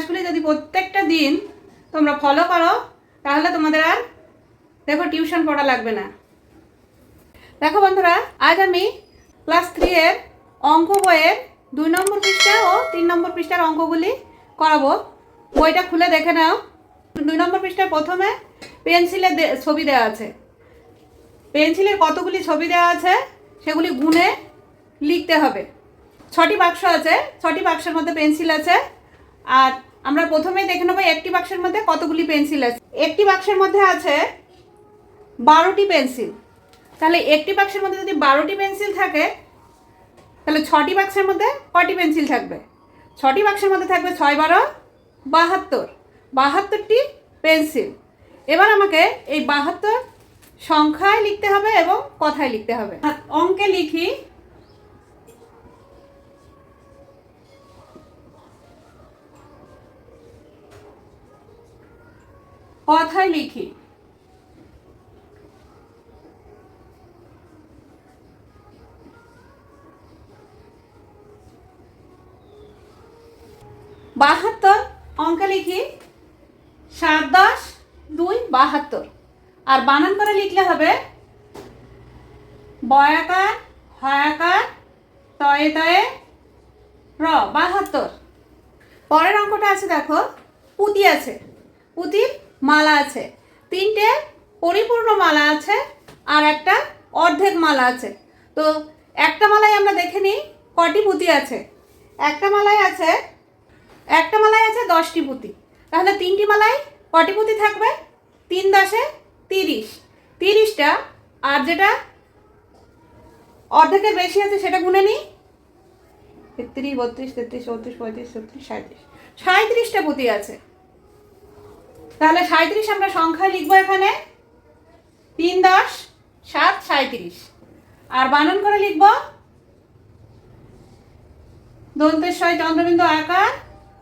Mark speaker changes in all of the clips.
Speaker 1: অভ্যাসগুলি যদি প্রত্যেকটা দিন তোমরা ফলো করো তাহলে তোমাদের আর দেখো টিউশন পড়া লাগবে না দেখো বন্ধুরা আজ আমি ক্লাস থ্রি এর অঙ্ক বইয়ের দুই নম্বর পৃষ্ঠা ও তিন নম্বর পৃষ্ঠার অঙ্কগুলি করাবো বইটা খুলে দেখে নাও দুই নম্বর পৃষ্ঠায় প্রথমে পেন্সিলের ছবি দেওয়া আছে পেন্সিলের কতগুলি ছবি দেওয়া আছে সেগুলি গুনে লিখতে হবে ছটি বাক্স আছে ছটি বাক্সের মধ্যে পেন্সিল আছে আর আমরা প্রথমে দেখে নেবো একটি বাক্সের মধ্যে কতগুলি পেন্সিল আছে একটি বাক্সের মধ্যে আছে বারোটি পেন্সিল তাহলে একটি বাক্সের মধ্যে যদি বারোটি পেন্সিল থাকে তাহলে ছটি বাক্সের মধ্যে কটি পেন্সিল থাকবে ছটি বাক্সের মধ্যে থাকবে ছয় বারো বাহাত্তর বাহাত্তরটি পেন্সিল এবার আমাকে এই বাহাত্তর সংখ্যায় লিখতে হবে এবং কথায় লিখতে হবে অঙ্কে লিখি কথায় লিখি বাহাত্তর অঙ্কে লিখি সাত দশ দুই বাহাত্তর আর বানান করে লিখলে হবে বয়াকার হয়াকার তয়ে তয়ে র বাহাত্তর পরের অঙ্কটা আছে দেখো পুঁতি আছে পুঁতির মালা আছে তিনটে পরিপূর্ণ মালা আছে আর একটা অর্ধেক মালা আছে তো একটা মালায় আমরা দেখে নিই কটি পুঁতি আছে একটা মালায় আছে একটা মালায় আছে দশটি পুঁতি তাহলে তিনটি মালায় কটি পুঁতি থাকবে তিন দশে তিরিশ তিরিশটা আর যেটা অর্ধেকের বেশি আছে সেটা গুনে নিই তেত্রিশ বত্রিশ তেত্রিশ চৌত্রিশ পঁয়ত্রিশ ছত্রিশ সাঁত্রিশ সাঁত্রিশটা পুঁতি আছে তাহলে সাঁত্রিশ আমরা সংখ্যা লিখবো এখানে তিন দশ সাত সাঁত্রিশ আর বানন করে লিখব দন্তের সয় চন্দ্রবিন্দু আকার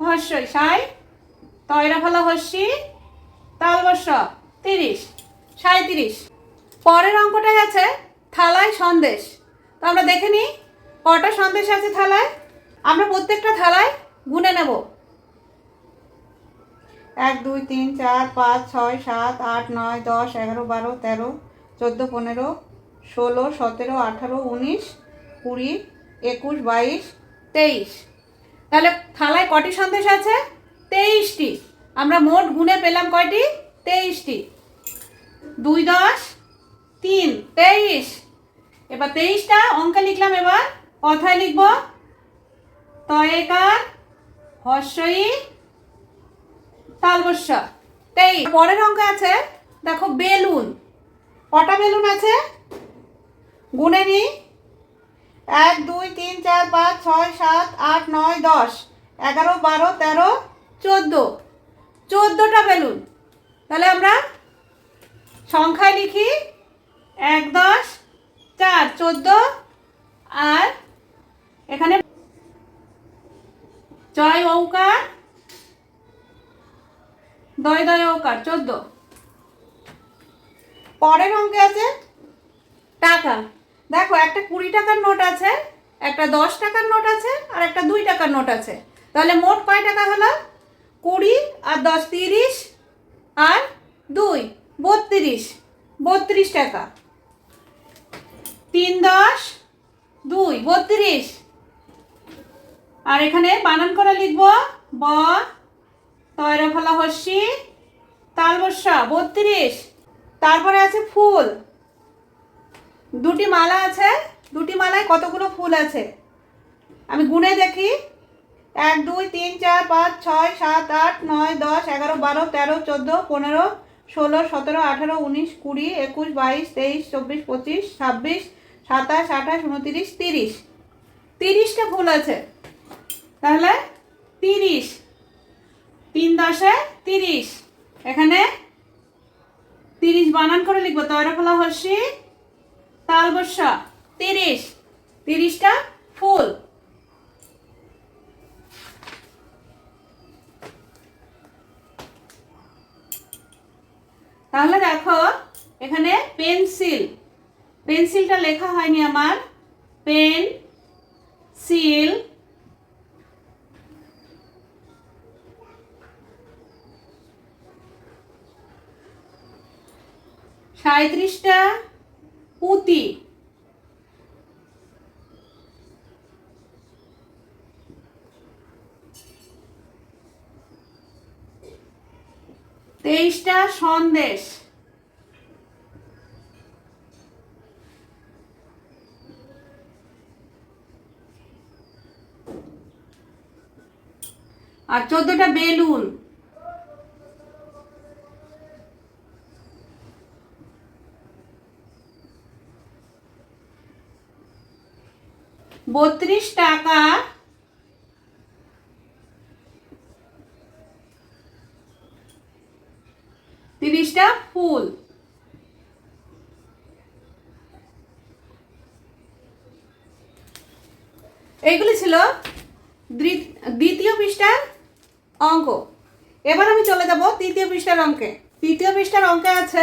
Speaker 1: হস্যই সাই তয়রা ফলা হস্যি তালবস্য তিরিশ সাঁত্রিশ পরের অঙ্কটাই আছে থালায় সন্দেশ তো আমরা দেখে নিই কটা সন্দেশ আছে থালায় আমরা প্রত্যেকটা থালায় গুনে নেবো এক দুই তিন চার পাঁচ ছয় সাত আট নয় দশ এগারো বারো তেরো চোদ্দো পনেরো ষোলো সতেরো আঠারো উনিশ কুড়ি একুশ বাইশ তেইশ তাহলে থালায় কটি সন্দেশ আছে তেইশটি আমরা মোট গুনে পেলাম কয়টি তেইশটি দুই দশ তিন তেইশ এবার তেইশটা অঙ্কে লিখলাম এবার কথায় লিখব তয়েকার হস্যই তালবস্য তেই পরের অঙ্ক আছে দেখো বেলুন কটা বেলুন আছে গুনে নি এক দুই তিন চার পাঁচ ছয় সাত আট নয় দশ এগারো বারো তেরো চোদ্দো চোদ্দোটা বেলুন তাহলে আমরা সংখ্যায় লিখি এক দশ চার চোদ্দো আর এখানে জয় ওঙ্কার দয় দয় ওকার চোদ্দ পরের অঙ্কে আছে টাকা দেখো একটা কুড়ি টাকার নোট আছে একটা দশ টাকার নোট আছে আর একটা দুই টাকার নোট আছে তাহলে মোট কয় টাকা হলো কুড়ি আর দশ তিরিশ আর দুই বত্রিশ বত্রিশ টাকা তিন দশ দুই বত্রিশ আর এখানে বানান করা লিখব বা তয়রা ফলাহস্যি তালবস্যা বত্রিশ তারপরে আছে ফুল দুটি মালা আছে দুটি মালায় কতগুলো ফুল আছে আমি গুনে দেখি এক দুই তিন চার পাঁচ ছয় সাত আট নয় দশ এগারো বারো তেরো চোদ্দো পনেরো ষোলো সতেরো আঠেরো উনিশ কুড়ি একুশ বাইশ তেইশ চব্বিশ পঁচিশ ছাব্বিশ সাতাশ আঠাশ উনতিরিশ তিরিশ তিরিশটা ফুল আছে তাহলে তিরিশ তিন দশে তিরিশ এখানে তিরিশ বানান করে লিখবো তয়রা ফলা হসি তাল বসা তিরিশ তিরিশটা ফুল তাহলে দেখো এখানে পেন্সিল পেন্সিলটা লেখা হয়নি আমার পেন সিল পঁয়ত্রিশটা পুঁতি তেইশটা সন্দেশ আর চোদ্দটা বেলুন বত্রিশ টাকা তিরিশটা ফুল এইগুলি ছিল দ্বিতীয় পৃষ্ঠার অঙ্ক এবার আমি চলে যাব তৃতীয় পৃষ্ঠার অঙ্কে তৃতীয় পৃষ্ঠার অঙ্কে আছে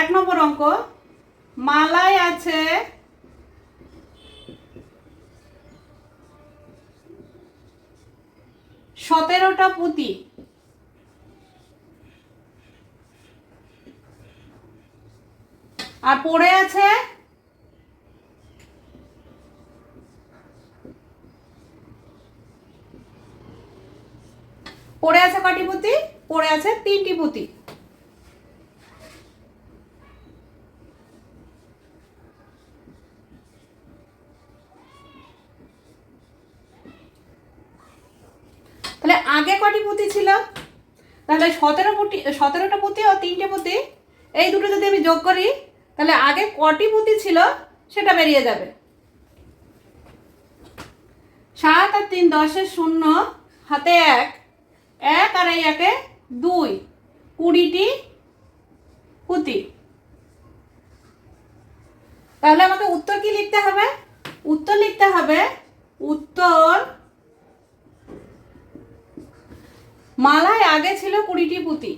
Speaker 1: এক নম্বর অঙ্ক মালায় আছে সতেরোটা পুঁতি আর পড়ে আছে পড়ে আছে কটি পুঁতি পড়ে আছে তিনটি পুঁতি আগে কটি পুঁতি ছিল তাহলে সতেরো পুঁতি সতেরোটা পুঁতি ও তিনটে পুঁতি এই দুটো যদি আমি যোগ করি তাহলে আগে কটি পুঁতি ছিল সেটা বেরিয়ে যাবে সাত আর তিন দশের শূন্য হাতে এক এক আর এই একে দুই কুড়িটি পুঁতি তাহলে আমাকে উত্তর কি লিখতে হবে উত্তর লিখতে হবে উত্তর মালায় আগে ছিল কুড়িটি পুঁতি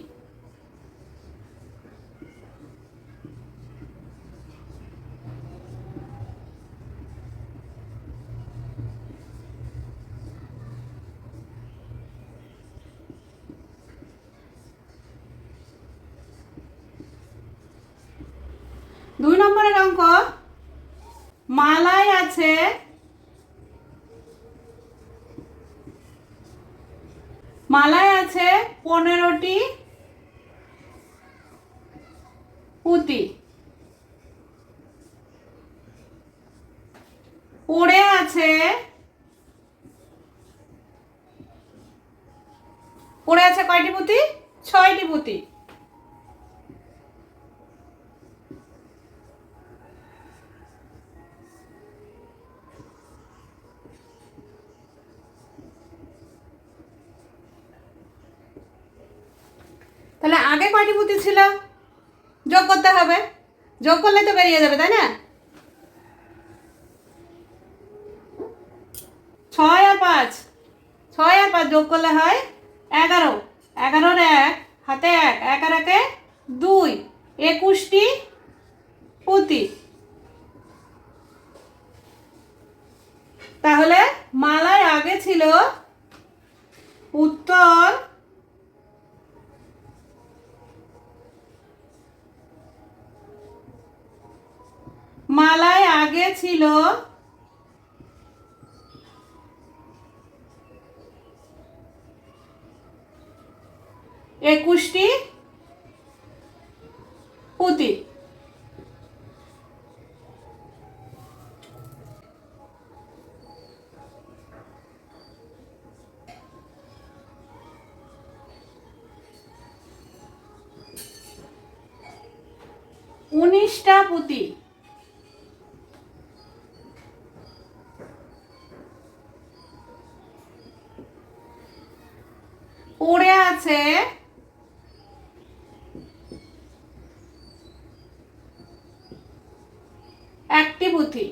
Speaker 1: দুই নম্বরের অঙ্ক মালায় আছে মালায় আছে পনেরোটি পুঁতি পড়ে আছে পড়ে আছে কয়টি পুঁতি ছয়টি পুঁতি পাটিপুতি ছিল যোগ করতে হবে যোগ করলে তো বেরিয়ে যাবে তাই না ছয় আর পাঁচ ছয় আর পাঁচ যোগ করলে হয় এগারো এগারোর এক হাতে এক এক আর একে দুই একুশটি পুঁতি তাহলে মালায় আগে ছিল উত্তর মালায় আগে ছিল একুশটি পুঁতি উনিশটা পুঁতি পড়ে আছে একটি পুঁথি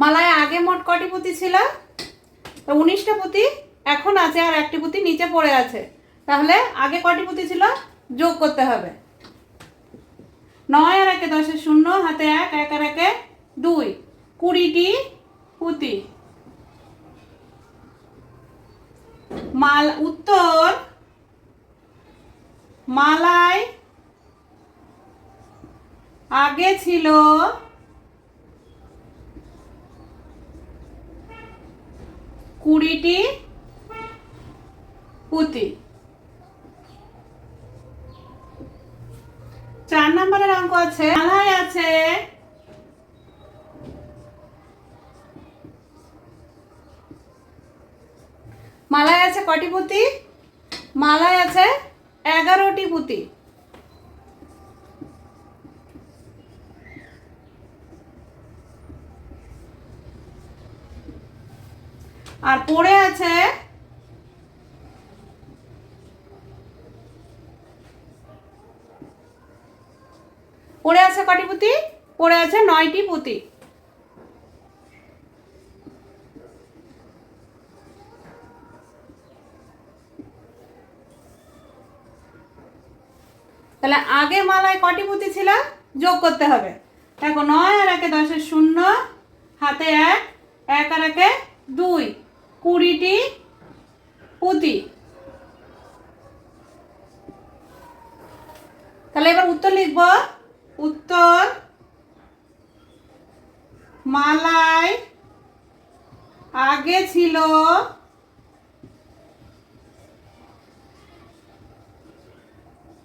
Speaker 1: মালায় আগে মোট কটি পুঁতি ছিল তো উনিশটা পুঁতি এখন আছে আর একটি পুঁতি নিচে পড়ে আছে তাহলে আগে কটি পুঁতি ছিল যোগ করতে হবে নয় আর একে দশের শূন্য হাতে এক এক আর একে দুই কুড়িটি পুঁতি মাল উত্তর মালায় আগে ছিল কুড়িটি পুঁতি চার নম্বরের অঙ্ক আছে মালাই আছে মালায় আছে কটি পুঁতি মালায় আছে এগারোটি পুঁতি আর পড়ে আছে পড়ে আছে কটি পুঁতি পড়ে আছে নয়টি পুঁতি তাহলে আগে মালায় কটি পুঁতি ছিল যোগ করতে হবে দেখো নয় আর একে দশের শূন্য হাতে এক এক আর একে দুই কুড়িটি পুঁতি মালাই আগে ছিল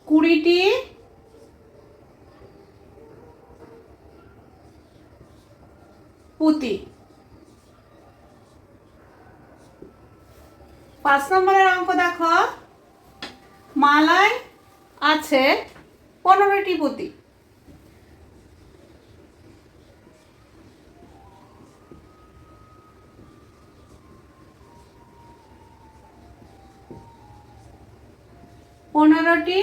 Speaker 1: কুড়িটি পুঁতি পাঁচ নম্বরের অঙ্ক দেখো মালায় আছে পনেরোটি পুঁতি পনেরোটি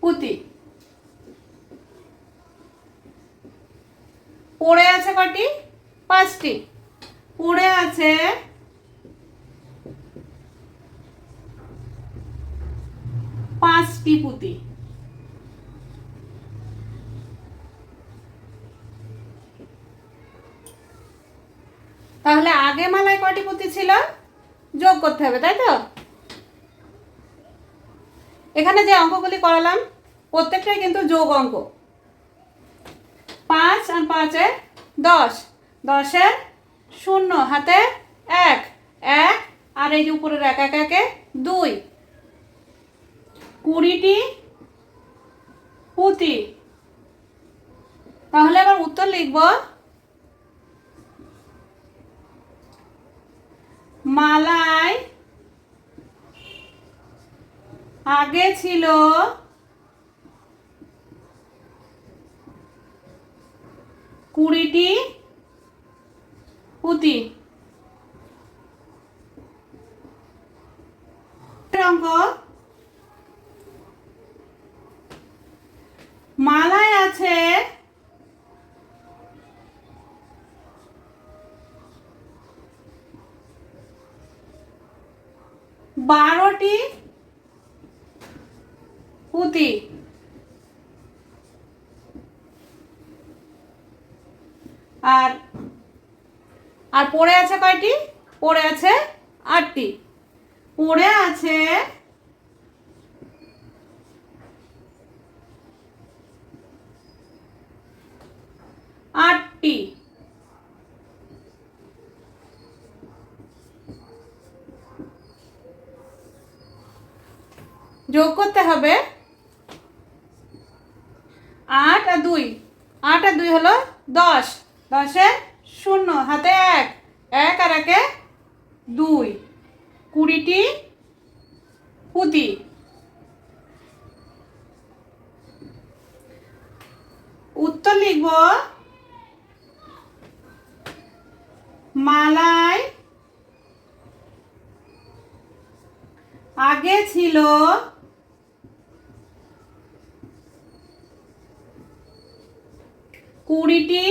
Speaker 1: পুঁতি পড়ে আছে কটি পাঁচটি পড়ে আছে পাঁচটি পুঁতি তাহলে আগে মালায় কটি পুঁতি ছিল যোগ করতে হবে তাই তো এখানে যে অঙ্কগুলি করালাম প্রত্যেকটাই কিন্তু যোগ অঙ্ক পাঁচ আর পাঁচে দশ দশের শূন্য হাতে এক এক আর এই যে উপরের এক এক একে দুই কুড়িটি পুঁতি তাহলে আবার উত্তর লিখব মালায় আগে ছিল কুড়িটি পুঁতি অঙ্ক মালায় আছে বারোটি হুতি আর আর পড়ে আছে কয়টি পড়ে আছে আটটি পড়ে আছে আটটি যোগ করতে হবে আটা দুই আটা দুই হলো দশ দশে শূন্য হাতে এক এক আর একে দুই কুড়িটি পুঁতি উত্তর লিখব মালায় আগে ছিল কুড়িটি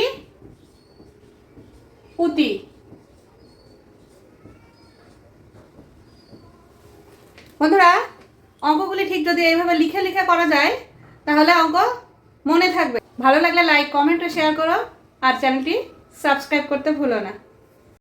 Speaker 1: পুঁতি বন্ধুরা অঙ্কগুলি ঠিক যদি এইভাবে লিখে লিখে করা যায় তাহলে অঙ্ক মনে থাকবে ভালো লাগলে লাইক কমেন্ট ও শেয়ার করো আর চ্যানেলটি সাবস্ক্রাইব করতে ভুলো না